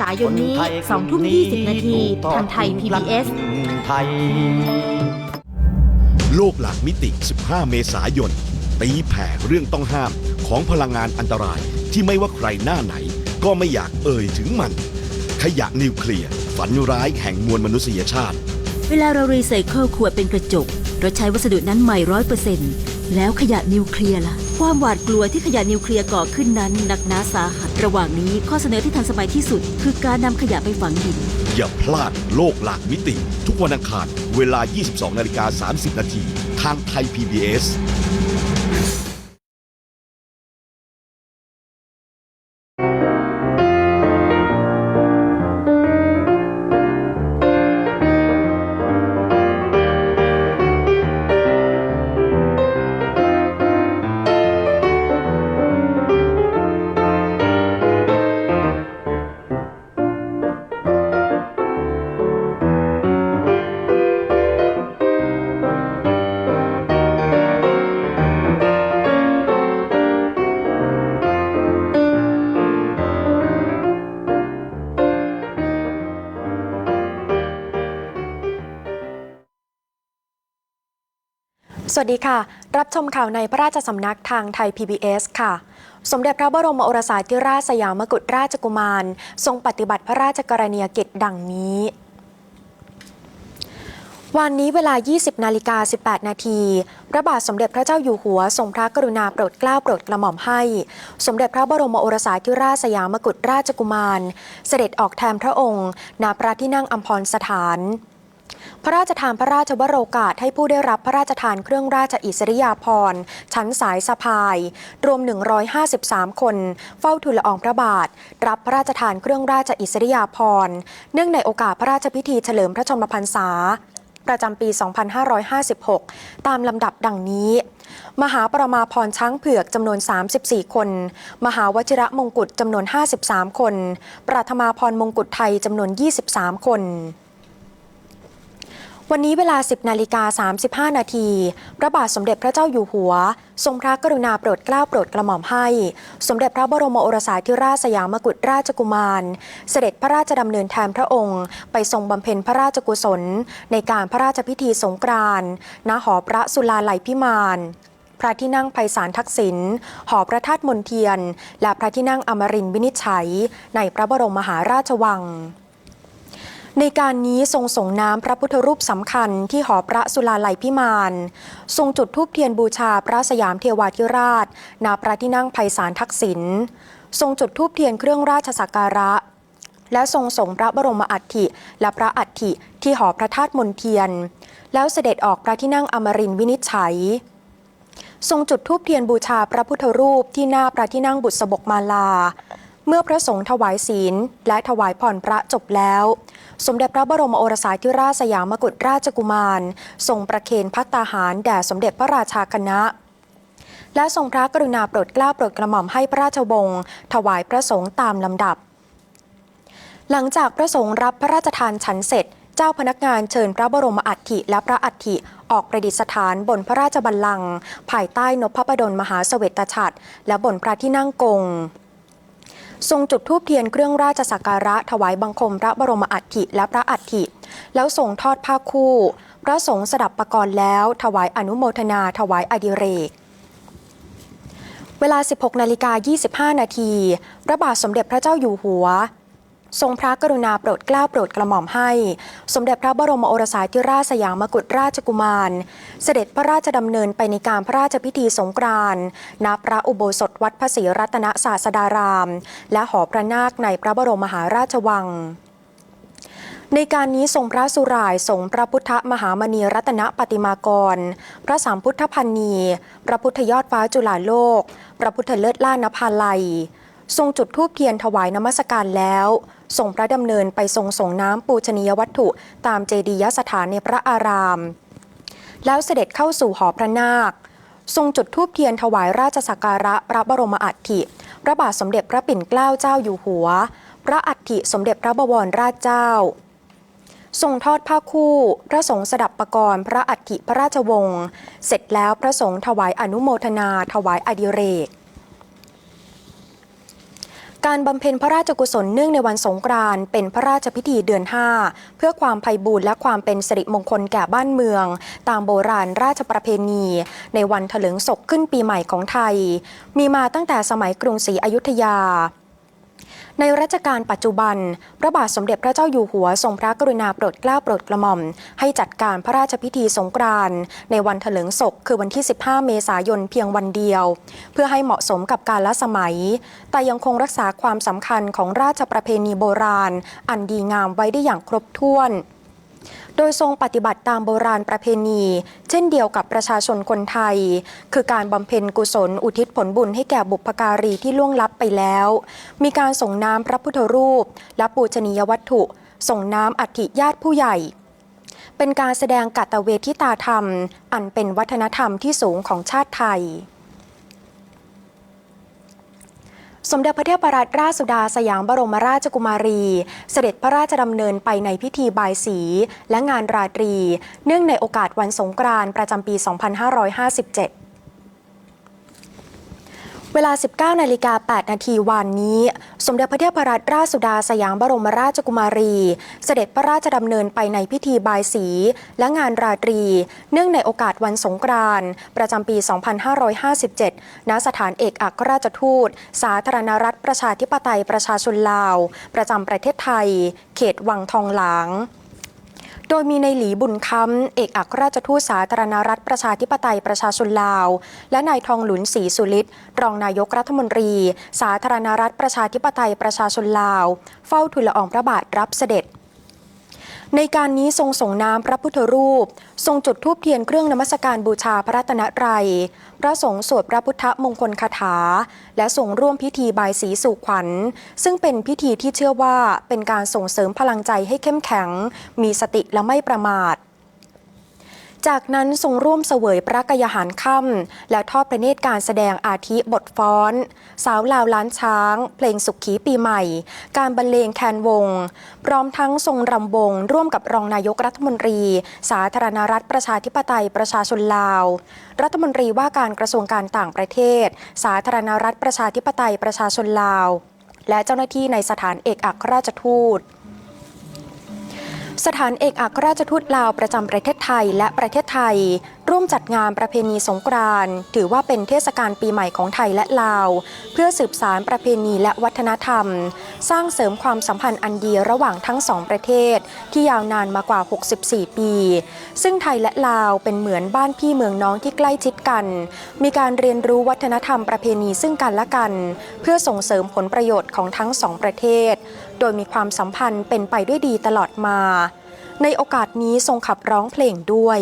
ษายนนี้2ทุ่ม20 นาทีทางไทย PBS ไทย โลกหลักมิติ 15 เมษายน ตีแผ่เรื่องต้องห้ามของพลังงานอันตรายที่ไม่ว่าใครหน้าไหน ก็ไม่อยากเอ่ยถึงมัน ขยะนิวเคลียร์ ฝันร้ายแห่งมวลมนุษยชาติ เวลาเรารีไซเคิลขวดเป็นกระจก เราใช้วัสดุนั้นใหม่ร้อยเปอร์เซ็นต์แล้วขยะนิวเคลียร์ล่ะ ความหวาดกลัวที่ขยะนิวเคลียร์ก่อขึ้นนั้นหนักหนาสาหัสระหว่างนี้ข้อเสนอที่ทันสมัยที่สุด คือการนำขยะไปฝังดิน อย่าพลาดโลกหลากมิติ ทุกวันอังคาร เวลา 22 นาฬิกา 30 นาที ทางไทย PBS วัสดีค่ะ รับชมข่าวในพระราชสำนักทางไทย PBS ค่ะ สมเด็จพระบรมโอรสาธิราชสยามกุฎราชกุมาร ทรงปฏิบัติพระราชกรณียกิจดังนี้ วันนี้เวลา 20 นาฬิกา 18 นาที พระบาทสมเด็จพระเจ้าอยู่หัว ทรงพระกรุณาโปรดเกล้าโปรดกระหม่อมให้ สมเด็จพระบรมโอรสาธิราชสยามกุฎราชกุมาร เสด็จออกแทนพระองค์ณพระที่นั่งอัมพรสถาน พระราชทานพระราชวโรกาสให้ผู้ได้รับพระราชทานเครื่องราชอิสริยาภรณ์ชั้นสายสะพาย รวม 153 คน เฝ้าทูลละอองพระบาท รับพระราชทานเครื่องราชอิสริยาภรณ์เนื่องในโอกาสพระราชพิธีเฉลิมพระชนมพรรษา ประจำปี 2556 ตามลำดับดังนี้มหาปรมาพรช้างเผือกจำนวน 34 คน มหาวชิระมงกุฎจำนวน 53 คน ปรัฐมาพรมงกุฎไทยจำนวน 23 คน วันนี้เวลา 10 นาฬิกา 35 นาที พระบาทสมเด็จพระเจ้าอยู่หัว ทรงพระกรุณาโปรดเกล้าโปรดกระหม่อมให้ สมเด็จพระบรมโอรสาธิราชสยามกุฎราชกุมาร เสด็จพระราชดำเนินแทนพระองค์ ไปทรงบำเพ็ญพระราชกุศล ในการพระราชพิธีสงกรานต์ณหอพระสุลาลัยพิมานพระที่นั่งไพศาลทักษิณ หอพระธาตุมนเทียน และพระที่นั่งอมรินทร์วินิจฉัย ในพระบรมมหาราชวัง ในการนี้ทรงส่งน้ำพระพุทธรูปสำคัญที่หอพระสุลาลัยพิมานทรงจุดธูปเทียนบูชาพระสยามเทวาธิราชณพระที่นั่งไพศาลทักษิณทรงจุดธูปเทียนเครื่องราชสักการะ และทรงส่งพระบรมอัฐิและพระอัฐิที่หอพระธาตุมนเทียน แล้วเสด็จออกพระที่นั่งอมรินวินิจฉัย ทรงจุดธูปเทียนบูชาพระพุทธรูปที่หน้าพระที่นั่งบุษบกมาลา เมื่อพระสงฆ์ถวายศีลและถวายผ่อนพระจบแล้ว สมเด็จพระบรมโอรสาธิราชสยามกุฎราชกุมาร ทรงประเคนพัตตาหารแด่สมเด็จพระราชาคณะ และทรงพระกรุณาโปรดเกล้าโปรดกระหม่อมให้พระราชวงศ์ถวายพระสงฆ์ตามลำดับ หลังจากพระสงฆ์รับพระราชทานฉันเสร็จ เจ้าพนักงานเชิญพระบรมอัฐิและพระอัฐิออกประดิษฐานบนพระราชบัลลังก์ภายใต้นพพระดลมหาเสวตฉัตรและบนพระที่นั่งกง ทรงจุดธูปเทียนเครื่องราชสักการะถวายบังคมพระบรมอัฐิและพระอัฐิ แล้วทรงทอดผ้าคู่ พระสงฆ์สดับประกรณ์แล้ว ถวายอนุโมทนา ถวายอดิเรก เวลา 16นาฬิกา25 นาที พระบาทสมเด็จพระเจ้าอยู่หัว ทรงพระกรุณาโปรดเกล้าโปรดกระหม่อมให้ สมเด็จพระบรมโอรสาธิราชสยามกุฎราชกุมาร เสด็จพระราชดำเนินไปในการพระราชพิธีสงกรานต์ณพระอุโบสถวัดพระศรีรัตนศาสดาราม และหอพระนาคในพระบรมมหาราชวังในการนี้ทรงพระสุรายสงพระพุทธมหามณีรัตนปฏิมากร พระสามพุทธพันนี พระพุทธยอดฟ้าจุฬาโลก พระพุทธเลิศล่านภาลัย ทรงจุดธูปเทียนถวายนมัสการแล้วทรงพระดำเนินไปทรงส่งน้ำปูชนียวัตถุ ตามเจดียสถานในพระอาราม แล้วเสด็จเข้าสู่หอพระนาค ทรงจุดธูปเทียนถวายราชสักการะพระบรมอัฐิพระบาทสมเด็จพระปิ่นเกล้าเจ้าอยู่หัว พระอัฐิสมเด็จพระบวรราชเจ้า ทรงทอดผ้าคู่ พระสงฆ์สดับประกรณ์พระอัฐิพระราชวงศ์ เสร็จแล้วพระสงฆ์ถวายอนุโมทนาถวายอดิเรก การบำเพ็ญพระราชกุศลเนื่องในวันสงกรานต์เป็นพระราชพิธีเดือน 5 เพื่อความไพบูรณ์และความเป็นสิริมงคลแก่บ้านเมือง ตามโบราณราชประเพณี ในวันถลึงศกขึ้นปีใหม่ของไทย มีมาตั้งแต่สมัยกรุงศรีอยุธยา ในรัชกาลปัจจุบัน พระบาทสมเด็จพระเจ้าอยู่หัวทรงพระกรุณาโปรดเกล้าโปรดกระหม่อม ให้จัดการพระราชพิธีสงกรานต์ในวันเถลิงศกคือวันที่ 15 เมษายนเพียงวันเดียว เพื่อให้เหมาะสมกับการละสมัย แต่ยังคงรักษาความสำคัญของราชประเพณีโบราณ อันดีงามไว้ได้อย่างครบถ้วน โดยทรงปฏิบัติตามโบราณประเพณี เช่นเดียวกับประชาชนคนไทย คือการบำเพ็ญกุศลอุทิศผลบุญให้แก่บุพการีที่ล่วงลับไปแล้ว มีการส่งน้ำพระพุทธรูป และปูชนียวัตถุ ส่งน้ำอัฐิญาติผู้ใหญ่เป็นการแสดงกัตเวทิตาธรรม อันเป็นวัฒนธรรมที่สูงของชาติไทย สมเด็จพระเทพรัตนราชสุดาสยามบรมราชกุมารี เสด็จพระราชดำเนินไปในพิธีบายสี และงานราตรี เนื่องในโอกาสวันสงกรานต์ประจำปี 2557 เวลา 19 นาฬิกา 8 นาทีวันนี้ สมเด็จพระเทพรัตนราชสุดาสยามบรมราชกุมารี เสด็จพระราชดำเนินไปในพิธีบายสี และงานราตรี เนื่องในโอกาสวันสงกรานต์ประจำปี 2557 ณ สถานเอกอัครราชทูต สาธารณรัฐประชาธิปไตยประชาชนลาว ประจำประเทศไทย เขตวังทองหลาง โดยมีในหลีบุญคำเอกอัครราชทูตสาธารณรัฐประชาธิปไตยประชาชนลาว และนายทองหลุนศรีสุลิตรองนายกรัฐมนตรี สาธารณรัฐประชาธิปไตยประชาชนลาว เฝ้าทูลละอองพระบาทรับเสด็จ ในการนี้ทรงส่งน้ำพระพุทธรูป ทรงจุดธูปเทียนเครื่องนมัสการบูชาพระรัตนตรัย พระสงฆ์สวดพระพุทธมงคลคาถา และทรงร่วมพิธีบายสีสู่ขวัญ ซึ่งเป็นพิธีที่เชื่อว่าเป็นการส่งเสริมพลังใจให้เข้มแข็ง มีสติและไม่ประมาท จากนั้นทรงร่วมเสวยพระกยาหารค่ำและทอดพระเนตรการแสดงอาทิบทฟ้อน สาวลาวล้านช้าง เพลงสุขีปีใหม่ การบรรเลงแคนวง พร้อมทั้งทรงรำวง ร่วมกับรองนายกรัฐมนตรี สาธารณรัฐประชาธิปไตยประชาชนลาว รัฐมนตรีว่าการกระทรวงการต่างประเทศ สาธารณรัฐประชาธิปไตยประชาชนลาว และเจ้าหน้าที่ในสถานเอกอัครราชทูต สถานเอกอัครราชทูตลาวประจำประเทศไทยและประเทศไทย ร่วมจัดงานประเพณีสงกรานต์ถือว่าเป็นเทศกาลปีใหม่ของไทยและลาว เพื่อสืบสารประเพณีและวัฒนธรรม สร้างเสริมความสัมพันธ์อันดีระหว่างทั้งสองประเทศ ที่ยาวนานมากว่า 64 ปี ซึ่งไทยและลาวเป็นเหมือนบ้านพี่เมืองน้องที่ใกล้ชิดกัน มีการเรียนรู้วัฒนธรรมประเพณีซึ่งกันและกัน เพื่อส่งเสริมผลประโยชน์ของทั้งสองประเทศ โดยมีความสัมพันธ์เป็นไปด้วยดีตลอดมา ในโอกาสนี้ทรงขับร้องเพลงด้วย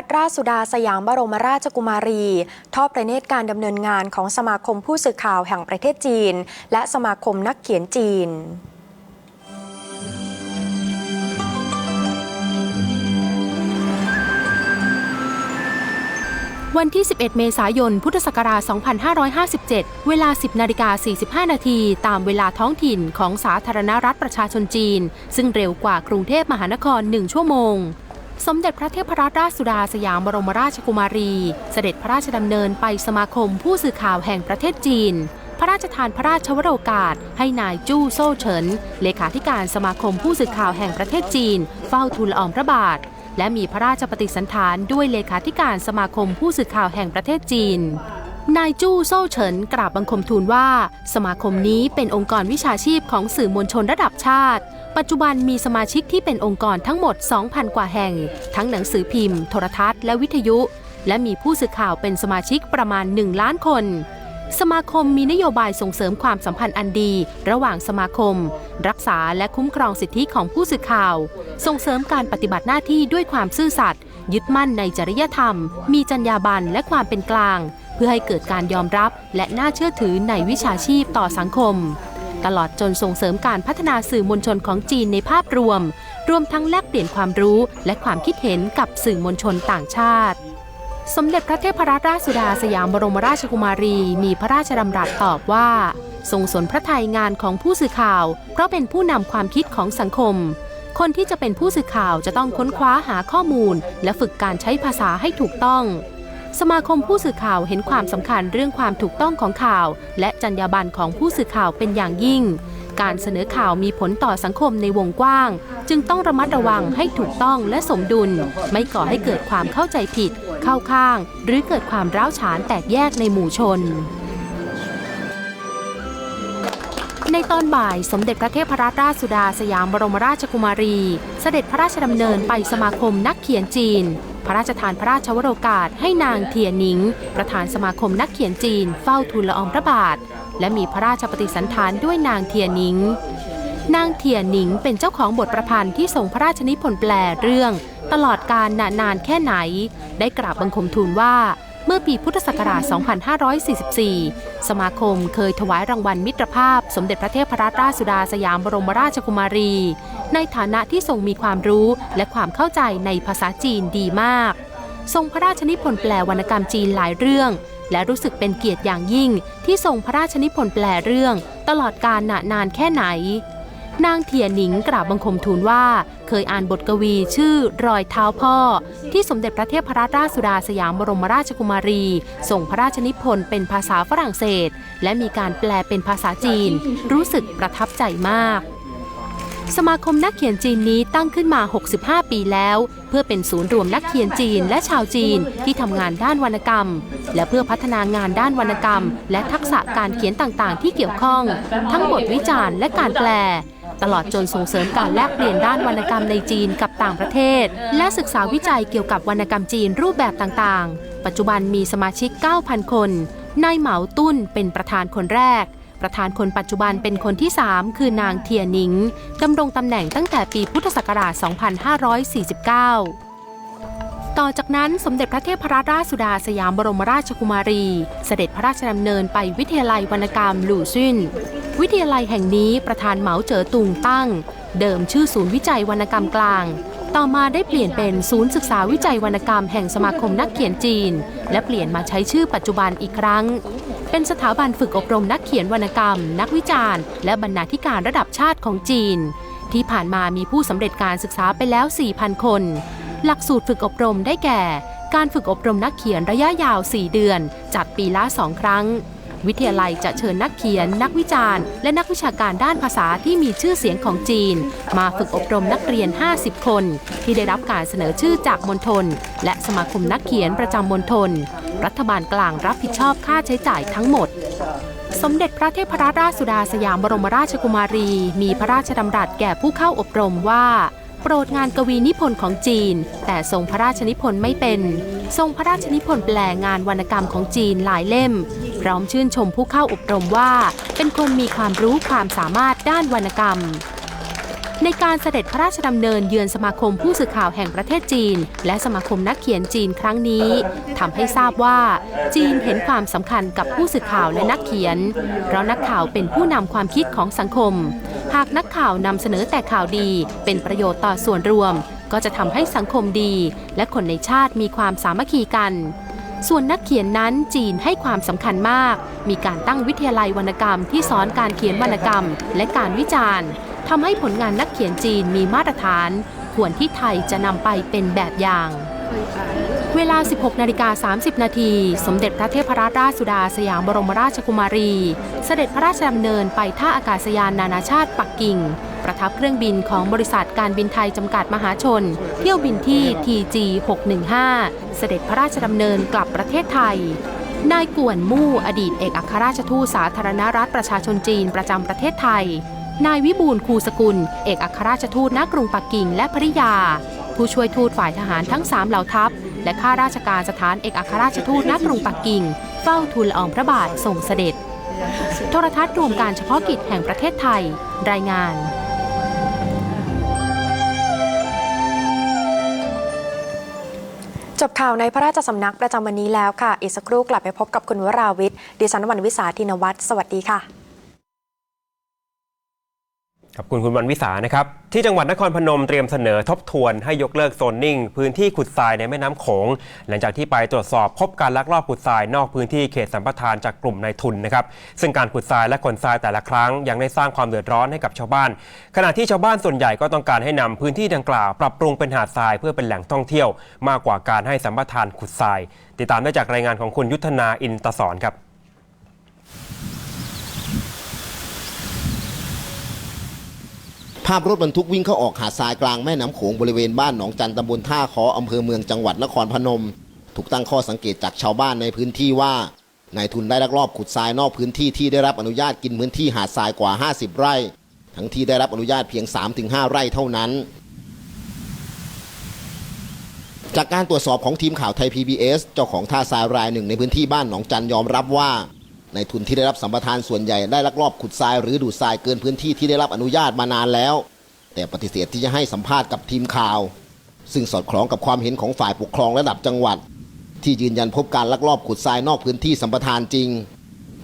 พระเทพรัตนราชสุดาสยามบรมราชกุมารี ทอดพระเนตรการดำเนินงานของสมาคมผู้สื่อข่าวแห่งประเทศจีน และสมาคมนักเขียนจีนวันที่ 11 เมษายน พุทธศักราช 2557 เวลา 10 นาฬิกา 45 นาที ตามเวลาท้องถิ่นของสาธารณรัฐประชาชนจีน ซึ่งเร็วกว่ากรุงเทพมหานคร 1 ชั่วโมง สมเด็จพระเทพรัตนราชสุดาสยามบรมราชกุมารี เสด็จพระราชดำเนินไปสมาคมผู้สื่อข่าวแห่งประเทศจีน พระราชทานพระราชวโรกาส ให้นายจู้โซ่เฉิน เลขาธิการสมาคมผู้สื่อข่าวแห่งประเทศจีน เฝ้าทูลอองพระบาท และมีพระราชปฏิสันถานด้วยเลขาธิการสมาคมผู้สื่อข่าวแห่งประเทศจีนนายจู้โซ่เฉินกราบบังคมทูลว่า สมาคมนี้เป็นองค์กรวิชาชีพของสื่อมวลชนระดับชาติ ปัจจุบันมีสมาชิกที่เป็นองค์กรทั้งหมด 2,000 กว่าแห่ง ทั้งหนังสือพิมพ์ โทรทัศน์ และวิทยุ และมีผู้สื่อข่าวเป็นสมาชิกประมาณ 1 ล้านคน สมาคมมีนโยบายส่งเสริมความสัมพันธ์อันดี ระหว่างสมาคม รักษาและคุ้มครองสิทธิของผู้สื่อข่าว ส่งเสริมการปฏิบัติหน้าที่ด้วยความซื่อสัตย์ยึดมั่นในจริยธรรม มีจรรยาบรรณและความเป็นกลาง เพื่อให้เกิดการยอมรับและน่าเชื่อถือในวิชาชีพต่อสังคม ตลอดจนส่งเสริมการพัฒนาสื่อมวลชนของจีนในภาพรวม รวมทั้งแลกเปลี่ยนความรู้และความคิดเห็นกับสื่อมวลชนต่างชาติ สมเด็จพระเทพรัตนราชสุดาสยามบรมราชกุมารี มีพระราชดำรัสตอบว่าทรงสนพระทัยงานของผู้สื่อข่าว เพราะเป็นผู้นำความคิดของสังคม คนที่จะเป็นผู้สื่อข่าวจะต้องค้นคว้าหาข้อมูล และฝึกการใช้ภาษาให้ถูกต้อง สมาคมผู้สื่อข่าวเห็นความสำคัญเรื่องความถูกต้องของข่าว และจรรยาบรรณของผู้สื่อข่าวเป็นอย่างยิ่ง การเสนอข่าวมีผลต่อสังคมในวงกว้าง จึงต้องระมัดระวังให้ถูกต้องและสมดุล ไม่ก่อให้เกิดความเข้าใจผิด เข้าข้าง หรือเกิดความร้าวฉานแตกแยกในหมู่ชนในตอนบ่ายสมเด็จพระเทพรัตนราชสุดาสยามบรมราชกุมารี เสด็จพระราชดำเนินไปสมาคมนักเขียนจีน พระราชทานพระราชวโรกาสให้นางเทียนิง ประธานสมาคมนักเขียนจีนเฝ้าทูลละอองพระบาท และมีพระราชปฏิสันถานด้วยนางเทียนิง นางเทียนิงเป็นเจ้าของบทประพันธ์ที่ส่งพระราชนิพนธ์แปลเรื่อง ตลอดการนานานแค่ไหน ได้กราบบังคมทูลว่าเมื่อปีพุทธศักราช 2544 สมาคมเคยถวายรางวัลมิตรภาพ สมเด็จพระเทพรัตนราชสุดาสยามบรมราชกุมารี ในฐานะที่ทรงมีความรู้และความเข้าใจในภาษาจีนดีมาก ทรงพระราชนิพนธ์แปลวรรณกรรมจีนหลายเรื่อง และรู้สึกเป็นเกียรติอย่างยิ่ง ที่ทรงพระราชนิพนธ์แปลเรื่อง ตลอดการนนานแค่ไหน นางเทียหนิงกราบบังคมทูลว่า เคยอ่านบทกวีชื่อรอยเท้าพ่อ ที่สมเด็จพระเทพรัตนราชสุดาสยามบรมราชกุมารีส่งพระราชนิพนธ์เป็นภาษาฝรั่งเศส และมีการแปลเป็นภาษาจีน รู้สึกประทับใจมาก สมาคมนักเขียนจีนนี้ตั้งขึ้นมา 65 ปีแล้ว เพื่อเป็นศูนย์รวมนักเขียนจีนและชาวจีนที่ทำงานด้านวรรณกรรม และเพื่อพัฒนางานด้านวรรณกรรม และทักษะการเขียนต่างๆ ที่เกี่ยวข้อง ทั้งบทวิจารณ์และการแปลตลอดจนส่งเสริมการแลกเปลี่ยนด้านวรรณกรรมในจีนกับต่างประเทศ และศึกษาวิจัยเกี่ยวกับวรรณกรรมจีนรูปแบบต่างๆ ปัจจุบันมีสมาชิก 9,000 คน นายเหมาตุ้นเป็นประธานคนแรก ประธานคนปัจจุบันเป็นคนที่ 3 คือนางเทียนิงดำรงตำแหน่งตั้งแต่ปีพุทธศักราช 2549ต่อจากนั้นสมเด็จพระเทพรัตนราชสุดาสยามบรมราชกุมารี เสด็จพระราชดำเนินไปวิทยาลัยวรรณกรรมหลู่ซิ่น วิทยาลัยแห่งนี้ประธานเหมาเจ๋อตุงตั้ง เดิมชื่อศูนย์วิจัยวรรณกรรมกลาง ต่อมาได้เปลี่ยนเป็นศูนย์ศึกษาวิจัยวรรณกรรมแห่งสมาคมนักเขียนจีน และเปลี่ยนมาใช้ชื่อปัจจุบันอีกครั้ง เป็นสถาบันฝึกอบรมนักเขียนวรรณกรรม นักวิจารณ์ และบรรณาธิการระดับชาติของจีน ที่ผ่านมามีผู้สำเร็จการศึกษาไปแล้ว 4,000 คน หลักสูตรฝึกอบรมได้แก่ การฝึกอบรมนักเขียนระยะยาว 4 เดือน จัดปีละ 2 ครั้ง วิทยาลัยจะเชิญนักเขียน นักวิจารณ์ และนักวิชาการด้านภาษาที่มีชื่อเสียงของจีน มาฝึกอบรมนักเรียน 50 คน ที่ได้รับการเสนอชื่อจากมณฑลและสมาคมนักเขียนประจำมณฑลรัฐบาลกลางรับผิดชอบค่าใช้จ่ายทั้งหมดสมเด็จพระเทพรัตนราชสุดาสยามบรมราชกุมารี มีพระราชดำรัสแก่ผู้เข้าอบรมว่า โปรดงานกวีนิพนธ์ของจีน แต่ทรงพระราชนิพนธ์ไม่เป็น ทรงพระราชนิพนธ์แปลงานวรรณกรรมของจีนหลายเล่ม พร้อมชื่นชมผู้เข้าอบรมว่า เป็นคนมีความรู้ความสามารถด้านวรรณกรรมในการเสด็จพระราชดำเนินเยือนสมาคมผู้สื่อข่าวแห่งประเทศจีน และสมาคมนักเขียนจีนครั้งนี้ทำให้ทราบว่า จีนเห็นความสำคัญกับผู้สื่อข่าวและนักเขียน เพราะนักข่าวเป็นผู้นำความคิดของสังคม หากนักข่าวนำเสนอแต่ข่าวดี เป็นประโยชน์ต่อส่วนรวม ก็จะทำให้สังคมดี และคนในชาติมีความสามัคคีกัน ส่วนนักเขียนนั้นจีนให้ความสำคัญมาก มีการตั้งวิทยาลัยวรรณกรรมที่สอนการเขียนวรรณกรรม และการวิจารณ์ทำให้ผลงานนักเขียนจีนมีมาตรฐาน ควรที่ไทยจะนำไปเป็นแบบอย่าง เวลา 16 นาฬิกา 30 นาที สมเด็จพระเทพรัตนราชสุดาสยามบรมราชกุมารี เสด็จพระราชดำเนินไปท่าอากาศยานนานาชาติปักกิ่ง ประทับเครื่องบินของบริษัทการบินไทยจำกัดมหาชน เที่ยวบินที่ TG 615 เสด็จพระราชดำเนินกลับประเทศไทย นายกวนมู่อดีตเอกอัครราชทูตสาธารณรัฐประชาชนจีนประจำประเทศไทย นายวิบูลคูสกุล เอกอัครราชทูตณกรุงปักกิ่งและภริยา ผู้ผู้ช่วยทูตฝ่ายทหารทั้ง3เหล่าทัพ และข้าราชการสถานเอกอัครราชทูตณกรุงปักกิ่ง เฝ้าทูลละอองพระบาทส่งเสด็จ โทรทัศน์รวมการเฉพาะกิจแห่งประเทศไทย รายงานจบข่าวในพระราชสำนักประจำวันนี้แล้วค่ะ อีกสักครู่กลับไปพบกับคุณวราวิทย์ ดิฉันวันวิสาทินวัตรสวัสดีค่ะ ขอบคุณคุณวันวิสานะครับ ที่จังหวัดนครพนมเตรียมเสนอทบทวนให้ยกเลิกโซนนิ่ง พื้นที่ขุดทรายในแม่น้ำโขง หลังจากที่ไปตรวจสอบพบการลักลอบขุดทรายนอกพื้นที่เขตสัมปทานจากกลุ่มนายทุนนะครับซึ่งการขุดทรายและขนทรายแต่ละครั้งยังได้สร้างความเดือดร้อนให้กับชาวบ้าน ขณะที่ชาวบ้านส่วนใหญ่ก็ต้องการให้นำพื้นที่ดังกล่าวปรับปรุงเป็นหาดทรายเพื่อเป็นแหล่งท่องเที่ยว มากกว่าการให้สัมปทานขุดทราย ติดตามได้จากรายงานของคุณยุทธนาอินตสอนครับ ภาพรถบรรทุกวิ่งเข้าออกหาดทรายกลางแม่น้ำโขงบริเวณบ้านหนองจันตำบลท่าคออำเภอเมืองจังหวัดนครพนม ถูกตั้งข้อสังเกตจากชาวบ้านในพื้นที่ว่านายทุนได้ลักลอบขุดทรายนอกพื้นที่ที่ได้รับอนุญาตกินพื้นที่หาดทรายกว่า 50 ไร่ ทั้งที่ได้รับอนุญาตเพียง 3-5 ไร่เท่านั้น จากการตรวจสอบของทีมข่าวไทย PBS เจ้าของท่าทรายรายหนึ่งในพื้นที่บ้านหนองจันยอมรับว่า ในทุนที่ได้รับสัมปทานส่วนใหญ่ได้ลักลอบขุดทรายหรือดูดทรายเกินพื้นที่ที่ได้รับอนุญาตมานานแล้ว แต่ปฏิเสธที่จะให้สัมภาษณ์กับทีมข่าว ซึ่งสอดคล้องกับความเห็นของฝ่ายปกครองระดับจังหวัด ที่ยืนยันพบการลักลอบขุดทรายนอกพื้นที่สัมปทานจริง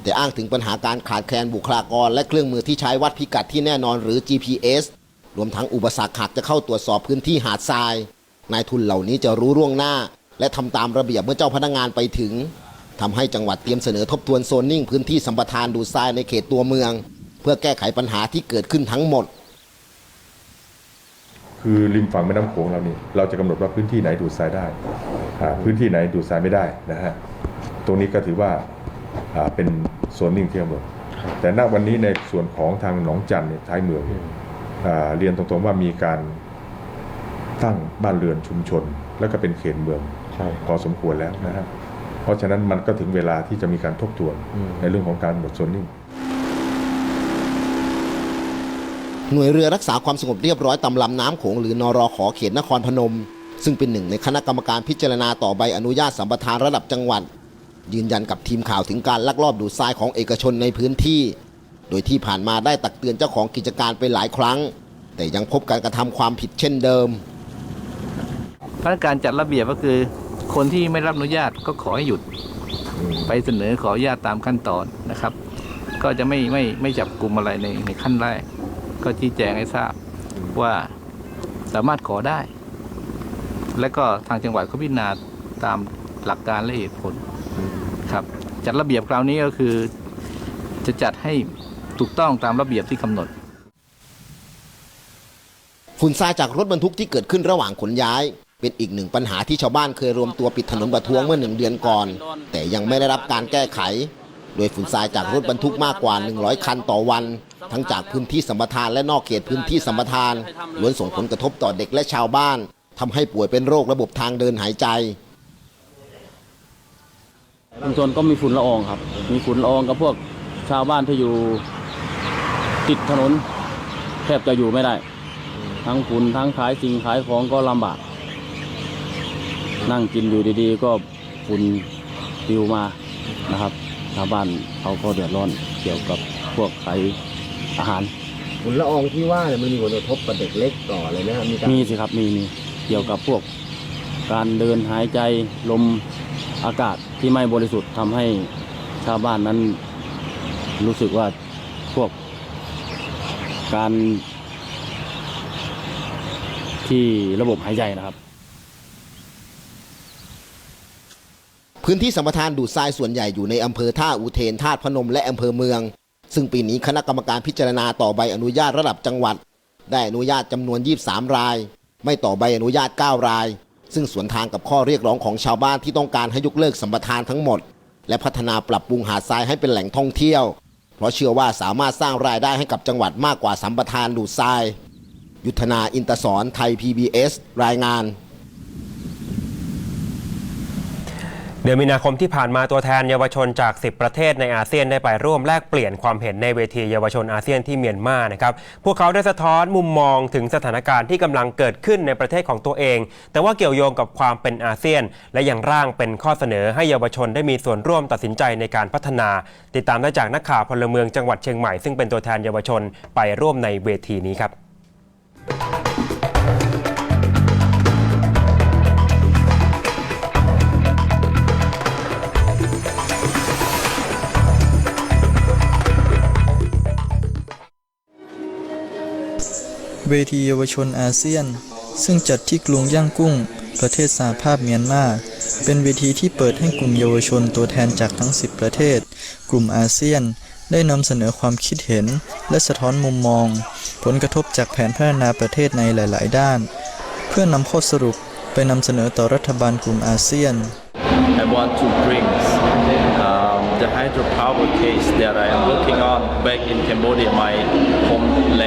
แต่อ้างถึงปัญหาการขาดแคลนบุคลากร และเครื่องมือที่ใช้วัดพิกัดที่แน่นอนหรือ GPS รวมทั้งอุปสรรคหากจะเข้าตรวจสอบพื้นที่หาดทราย นายทุนเหล่านี้จะรู้ล่วงหน้า และทำตามระเบียบเมื่อเจ้าพนักงานไปถึง ทำให้จังหวัดเตรียมเสนอทบทวนโซนนิ่งพื้นที่สัมปทานดูดทรายในเขตตัวเมือง เพื่อแก้ไขปัญหาที่เกิดขึ้นทั้งหมด คือริมฝั่งแม่น้ำโขงเรานี่เราจะกำหนดว่าพื้นที่ไหนดูดทรายได้อ่าพื้นที่ไหนดูดทรายไม่ได้นะฮะตรงนี้ก็ถือว่าอ่าเป็นโซนนิ่งที่กำหนดแต่ณวันนี้ในส่วนของทางหนองจันเนี่ยท้ายเมืองเนี่ยอ่าเรียนตรงๆว่ามีการตั้งบ้านเรือนชุมชน แล้วก็เป็นเขตเมืองพอสมควรแล้วนะฮะ เพราะฉะนั้นมันก็ถึงเวลาที่จะมีการทบทวนในเรื่องของการกำหนดโซนนิ่งหน่วยเรือรักษาความสงบเรียบร้อยตำลำน้ำโขงหรือนรอขอเขตนครพนม ซึ่งเป็นหนึ่งในคณะกรรมการพิจารณาต่อใบอนุญาตสัมปทานระดับจังหวัด ยืนยันกับทีมข่าวถึงการลักลอบดูดทรายของเอกชนในพื้นที่ โดยที่ผ่านมาได้ตักเตือนเจ้าของกิจการไปหลายครั้ง แต่ยังพบการกระทำความผิดเช่นเดิมพนักการจัดระเบียบก็คือ คนที่ไม่รับอนุญาตก็ขอให้หยุดไปเสนอขออนุญาตตามขั้นตอนนะครับ ก็จะไม่ไม่ไม่จับกลุ่มอะไรในในขั้นแรก ก็ชี้แจงให้ทราบว่าสามารถขอได้ และก็ทางจังหวัดก็พิจารณาตามหลักการและเหตุผลครับ จัดระเบียบคราวนี้ก็คือ จะจัดให้ถูกต้องตามระเบียบที่กำหนดฝุ่นทรายจากรถบรรทุกที่เกิดขึ้นระหว่างขนย้าย เป็นอีกหนึ่งปัญหาที่ชาวบ้านเคยรวมตัวปิดถนนประท้วงเมื่อหนึ่งเดือนก่อน แต่ยังไม่ได้รับการแก้ไข โดยฝุ่นทรายจากรถบรรทุกมากกว่า 100 คันต่อวัน ทั้งจากพื้นที่สัมปทานและนอกเขตพื้นที่สัมปทานล้วนส่งผลกระทบต่อเด็กและชาวบ้านทำให้ป่วยเป็นโรคระบบทางเดินหายใจชุมชนก็มีฝุ่นละอองครับ มีฝุ่นละอองกับพวกชาวบ้านที่อยู่ติดถนนแทบจะอยู่ไม่ได้ ทั้งฝุ่นทั้งขายสิ่งขายของก็ลำบาก นั่งกินอยู่ดีๆ ก็ฝุ่นปลิวมานะครับชาวบ้านเขาก็เดือดร้อนเกี่ยวกับพวกขายอาหารฝุ่นละอองที่ว่ามันมีผลกระทบกับเด็กเล็กต่อเลยนะมีมีสิครับมีมีเกี่ยวกับพวกการเดินหายใจลมอากาศที่ไม่บริสุทธิ์ทำให้ชาวบ้านนั้นรู้สึกว่าพวกการที่ระบบหายใจนะครับ พื้นที่สัมปทานดูดทรายส่วนใหญ่อยู่ในอำเภอท่าอุเทนธาตุพนมและอำเภอเมือง ซึ่งปีนี้คณะกรรมการพิจารณาต่อใบอนุญาตระดับจังหวัด ได้อนุญาตจำนวน 23 ราย ไม่ต่อใบอนุญาต 9 ราย ซึ่งสวนทางกับข้อเรียกร้องของชาวบ้านที่ต้องการให้ยกเลิกสัมปทานทั้งหมด และพัฒนาปรับปรุงหาดทรายให้เป็นแหล่งท่องเที่ยว เพราะเชื่อว่าสามารถสร้างรายได้ให้กับจังหวัดมากกว่าสัมปทานดูดทราย ยุทธนาอินตสอนไทย PBS รายงาน เดือนมีนาคมที่ผ่านมาตัวแทนเยาวชนจาก 10 ประเทศในอาเซียนได้ไปร่วมแลกเปลี่ยนความเห็นในเวทีเยาวชนอาเซียนที่เมียนมานะครับ พวกเขาได้สะท้อนมุมมองถึงสถานการณ์ที่กำลังเกิดขึ้นในประเทศของตัวเอง แต่ว่าเกี่ยวโยงกับความเป็นอาเซียน และยังร่างเป็นข้อเสนอให้เยาวชนได้มีส่วนร่วมตัดสินใจในการพัฒนา ติดตามได้จากนักข่าวพลเมืองจังหวัดเชียงใหม่ซึ่งเป็นตัวแทนเยาวชนไปร่วมในเวทีนี้ครับ เวทีเยาวชนอาเซียน ซึ่งจัดที่กรุงย่างกุ้ง ประเทศสหภาพเมียนมา เป็นเวทีที่เปิดให้กลุ่มเยาวชนตัวแทนจากทั้ง 10 ประเทศ กลุ่มอาเซียน ได้นำเสนอความคิดเห็น และสะท้อนมุมมอง ผลกระทบจากแผนพัฒนาประเทศในหลาย ๆ ด้าน เพื่อนำข้อสรุปไปนำเสนอต่อรัฐบาลกลุ่มอาเซียน I want to bring um, the hydropower case that I am working on back in Cambodia, my homeland.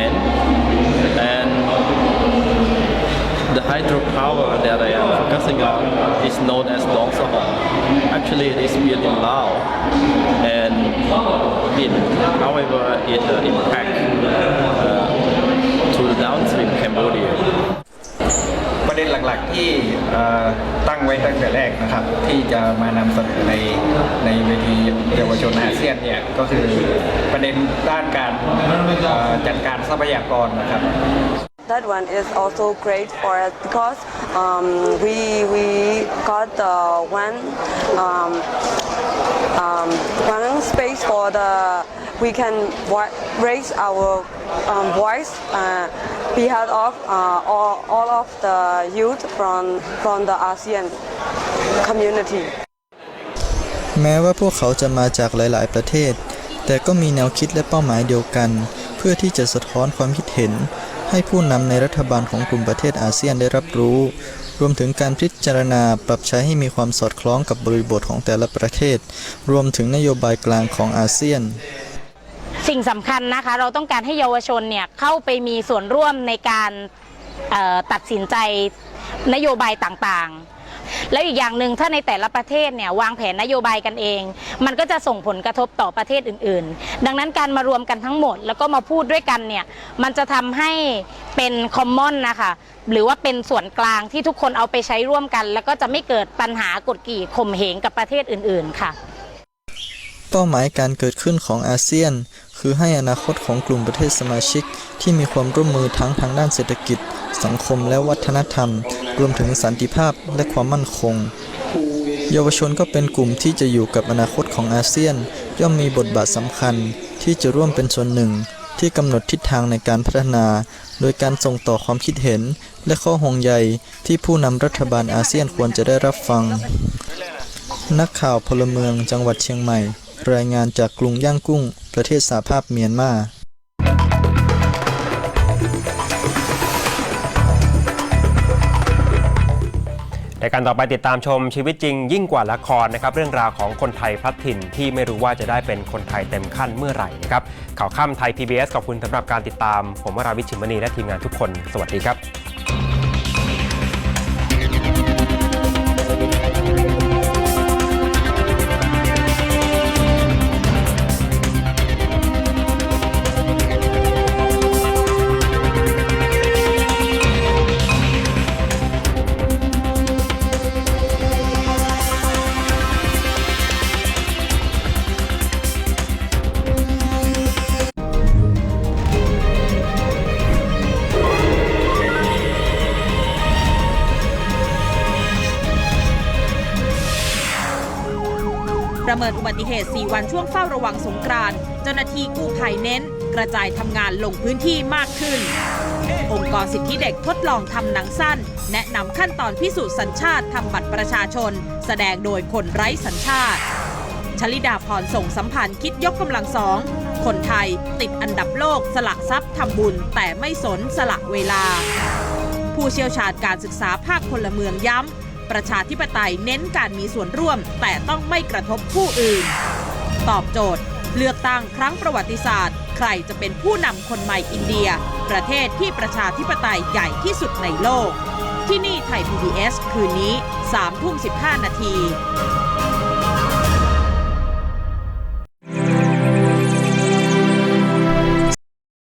The hydropower that I am focusing on is known as Dong Sahong. Actually, it is built in Laos. And it, however, it uh, impact uh, to the downstream Cambodia. ประเด็นหลักๆที่ตั้งไว้ตั้งแต่แรกนะครับ ที่จะมานำเสนอในในเวทีเยาวชนอาเซียนเนี่ยก็คือประเด็นด้านการจัดการทรัพยากรนะครับ That one is also great for us because um, we we got the one um, um, one space for the we can raise our um, voice, uh, be heard of uh, all, all of the youth from from the ASEAN community. แม้ว่าพวกเขาจะมาจากหลาย ๆ ประเทศ แต่ก็มีแนวคิดและเป้าหมายเดียวกัน เพื่อที่จะสะท้อนความคิดเห็น ให้ผู้นำในรัฐบาลของกลุ่มประเทศอาเซียนได้รับรู้ รวมถึงการพิจารณาปรับใช้ให้มีความสอดคล้องกับบริบทของแต่ละประเทศ รวมถึงนโยบายกลางของอาเซียน สิ่งสำคัญนะคะ เราต้องการให้เยาวชนเนี่ยเข้าไปมีส่วนร่วมในการตัดสินใจนโยบายต่างๆ แล้วอีกอย่างหนึ่งถ้าในแต่ละประเทศเนี่ยวางแผนนโยบายกันเอง มันก็จะส่งผลกระทบต่อประเทศอื่น ๆ ดังนั้นการมารวมกันทั้งหมด แล้วก็มาพูดด้วยกันเนี่ยมันจะทำให้เป็นคอมมอนนะคะหรือว่าเป็นส่วนกลางที่ทุกคนเอาไปใช้ร่วมกัน แล้วก็จะไม่เกิดปัญหากดกี่ข่มเหงกับประเทศอื่น ๆ ค่ะ เป้าหมายการเกิดขึ้นของอาเซียน คือให้อนาคตของกลุ่มประเทศสมาชิก ที่มีความร่วมมือทั้งทางด้านเศรษฐกิจ สังคมและวัฒนธรรม รวมถึงสันติภาพและความมั่นคง เยาวชนก็เป็นกลุ่มที่จะอยู่กับอนาคตของอาเซียน ย่อมมีบทบาทสำคัญที่จะร่วมเป็นส่วนหนึ่ง ที่กำหนดทิศทางในการพัฒนา โดยการส่งต่อความคิดเห็น และข้อห่วงใยที่ผู้นำรัฐบาลอาเซียนควรจะได้รับฟัง นักข่าวพลเมืองจังหวัดเชียงใหม่ รายงานจากกรุงย่างกุ้ง ประเทศสหภาพเมียนมา ในการต่อไปติดตามชมชีวิตจริงยิ่งกว่าละครนะครับเรื่องราวของคนไทยพลัดถิ่นที่ไม่รู้ว่าจะได้เป็นคนไทยเต็มขั้นเมื่อไหร่นะครับข่าวค่ำไทย PBS ขอบคุณสำหรับการติดตาม ผมวราวิชชิมณีและทีมงานทุกคน สวัสดีครับ วันช่วงเฝ้าระวังสงกรานต์เจ้าหน้าที่กู้ภัยเน้น กระจายทำงานลงพื้นที่มากขึ้น องค์กรสิทธิเด็กทดลองทำหนังสั้น แนะนำขั้นตอนพิสูจน์สัญชาติทำบัตรประชาชน แสดงโดยคนไร้สัญชาติชลิดาพรส่งสัมพันธ์คิดยกกำลังสอง คนไทยติดอันดับโลกสละทรัพย์ทำบุญ แต่ไม่สนสละเวลา ผู้เชี่ยวชาญการศึกษาภาคพลเมืองย้ำ ประชาธิปไตยเน้นการมีส่วนร่วม แต่ต้องไม่กระทบผู้อื่น ตอบโจทย์ เลือกตั้งครั้งประวัติศาสตร์ ใครจะเป็นผู้นำคนใหม่อินเดีย ประเทศที่ประชาธิปไตยใหญ่ที่สุดในโลก ที่นี่ไทย PBS คืนนี้3ทุ่ม15 นาที